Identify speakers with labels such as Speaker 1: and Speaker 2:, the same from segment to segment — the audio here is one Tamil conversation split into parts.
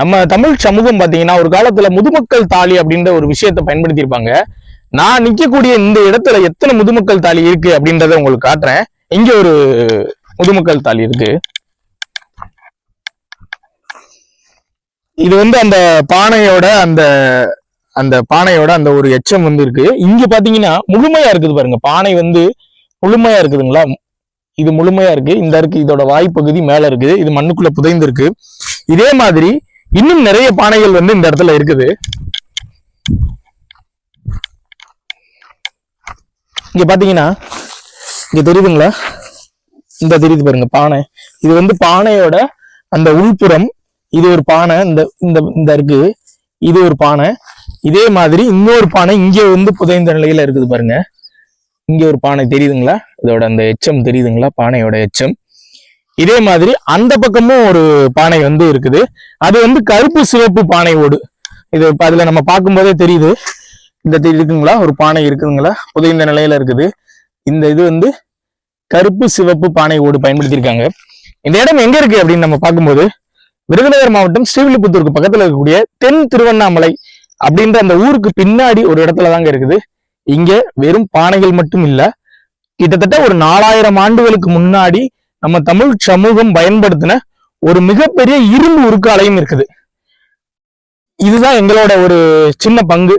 Speaker 1: நம்ம தமிழ் சமூகம் பார்த்தீங்கன்னா ஒரு காலத்துல முதுமக்கள் தாலி அப்படின்ற ஒரு விஷயத்தை பயன்படுத்தியிருப்பாங்க. நான் நிற்கக்கூடிய இந்த இடத்துல எத்தனை முதுமக்கள் தாலி இருக்கு அப்படின்றத உங்களுக்கு காட்டுறேன். இங்க ஒரு முதுமக்கள் தாலி இருக்கு. இது வந்து அந்த பானையோட அந்த அந்த பானையோட அந்த ஒரு எச்சம் வந்து இருக்கு. இங்க பாத்தீங்கன்னா முழுமையா இருக்குது பாருங்க. பானை வந்து முழுமையா இருக்குதுங்களா? இது முழுமையா இருக்கு. இந்த இருக்கு இதோட வாய்ப்பகுதி மேல இருக்குது இது மண்ணுக்குள்ள புதைந்து இருக்கு இதே மாதிரி இன்னும் நிறைய பானைகள் வந்து இந்த இடத்துல இருக்குது. இங்க பாத்தீங்கன்னா இங்க தெரியுதுங்களா? இந்த தெரியுது பாருங்க பானை. இது வந்து பானையோட அந்த உள்புறம் இது ஒரு பானை இந்த இந்த இந்த இருக்கு. இது ஒரு பானை. இதே மாதிரி இன்னொரு பானை இங்க வந்து புதைந்த நிலையில இருக்குது பாருங்க. இங்க ஒரு பானை தெரியுதுங்களா? இதோட அந்த எச்சம் தெரியுதுங்களா? பானையோட எச்சம். இதே மாதிரி அந்த பக்கமும் ஒரு பானை வந்து இருக்குது. அது வந்து கருப்பு சிவப்பு பானை ஓடு. இது இப்போ அதுல நம்ம பார்க்கும்போதே தெரியுது. இந்த இருக்குங்களா? ஒரு பானை இருக்குதுங்களா? புதைந்த நிலையில இருக்குது. இந்த இது வந்து கருப்பு சிவப்பு பானை ஓடு பயன்படுத்தியிருக்காங்க. இந்த இடம் எங்க இருக்கு அப்படின்னு நம்ம பார்க்கும்போது விருதுநகர் மாவட்டம் ஸ்ரீவில்லிபுத்தூருக்கு பக்கத்துல இருக்கக்கூடிய தென் திருவண்ணாமலை அப்படின்ற அந்த ஊருக்கு பின்னாடி ஒரு இடத்துல தாங்க இருக்குது. இங்க வெறும் பானைகள் மட்டும் இல்ல. கிட்டத்தட்ட ஒரு நாலாயிரம் ஆண்டுகளுக்கு முன்னாடி நம்ம தமிழ் சமூகம் பயன்படுத்தின ஒரு மிகப்பெரிய இரும்பு உருக்காலையும் இருக்குது. இதுதான் எங்களோட ஒரு சின்ன பங்கு.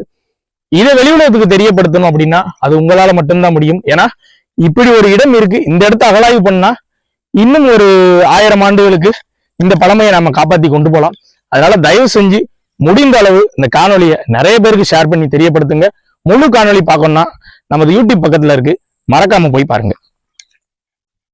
Speaker 1: இதை வெளியுலகத்துக்கு தெரியப்படுத்தணும் அப்படின்னா அது உங்களால மட்டும்தான் முடியும். ஏன்னா இப்படி ஒரு இடம் இருக்கு. இந்த இடத்த அகலாய்வு பண்ணா இன்னும் ஒரு ஆயிரம் ஆண்டுகளுக்கு இந்த பழமையை நம்ம காப்பாத்தி கொண்டு போகலாம் அதனால தயவு செஞ்சு முடிந்த அளவு இந்த காணொலியை நிறைய பேருக்கு ஷேர் பண்ணி தெரியப்படுத்துங்க. முழு காணொலி பார்க்கணும்னா நமது யூடியூப் பக்கத்துல இருக்கு. மறக்காம போய் பாருங்க.